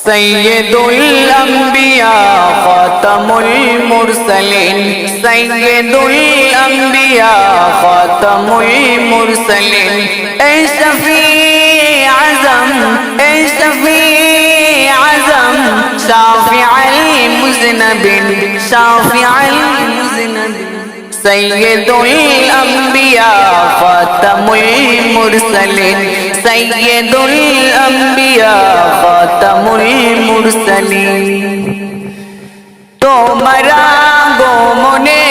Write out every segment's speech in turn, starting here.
سيد الأنبياء خاتم المرسلين سيد الأنبياء خاتم المرسلين ايش في عزم ايش في عزم شافع المذنبين شافع المذنبين سيد الأنبياء خاتم المرسلين সৈয়দুল আম্বিয়া খতমুল মুরসালিন। তোমরা গো মনে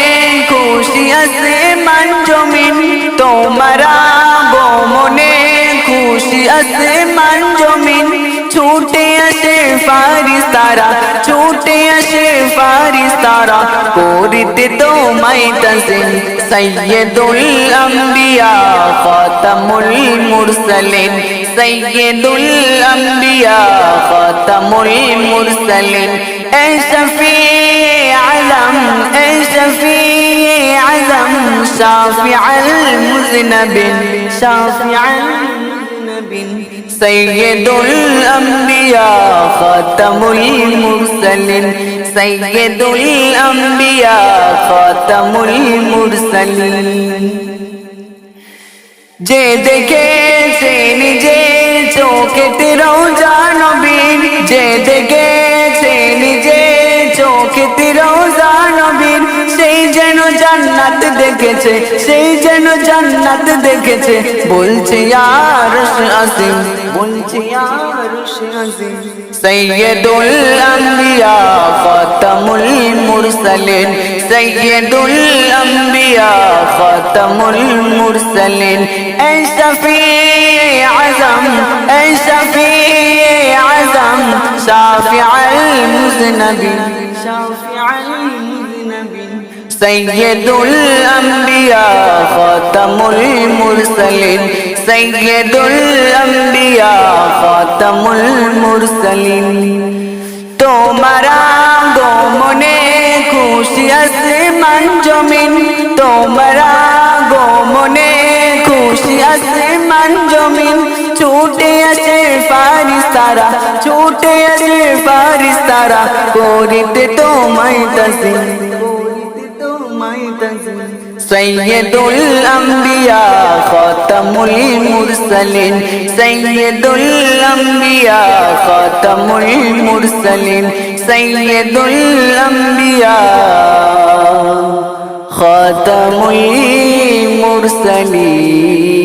খুশি আছে মান জমিন তোমরা গো মনে খুশি আছে মান জমিন ছুটে আসে ফারিস তারা ছুটে আসে ফারিস তারা করিতে তোমায় তসিন সৈয়দুল আম্বিয়া খতমুল المرسلين سيد الأنبياء خاتم المرسلين. اي شفيع علم اي شفيع علم شافع المذنب شافع المذنب سيد الأنبياء خاتم المرسلين. سيد الأنبياء خاتم المرسلين. যে দেখে সে নিজে চোখে চোখেতে রোজা নবীর যে দেখেছে নিজে চোখে তিরো নবীর সেই যেন জান্নাত দেখেছে, সেই যেন জান্নাত দেখেছে। বলছে আর আসিম বলছে আর আসিম সৈয়দুল মুরসালিন। সৈয়দুল আম্বিয়া খতমুল মুরসালিন এ শফি আজম এ শফি আজম শাফিউল মুজনবি শাফিউল মুজনবি সৈয়দুল আম্বিয়া খতমুল মুরসালিন সৈয়দুল আম্বিয়া খতমুল মুরসালিন তোমারা মান জমিন, তোমরা গোমনে খুশি আছে মান জমিন। ছুটে আছে ফারিস্তারা, ছুটে আছে ফারিস্তারা, করিতে তোমায় তসিম সৈয়দুল আম্বিয়া খতমুল মুরসালিন, সৈয়দুল আম্বিয়া খতমুল মুরসালিন, সৈয়দুল আম্বিয়া খতমুল মুরসালিন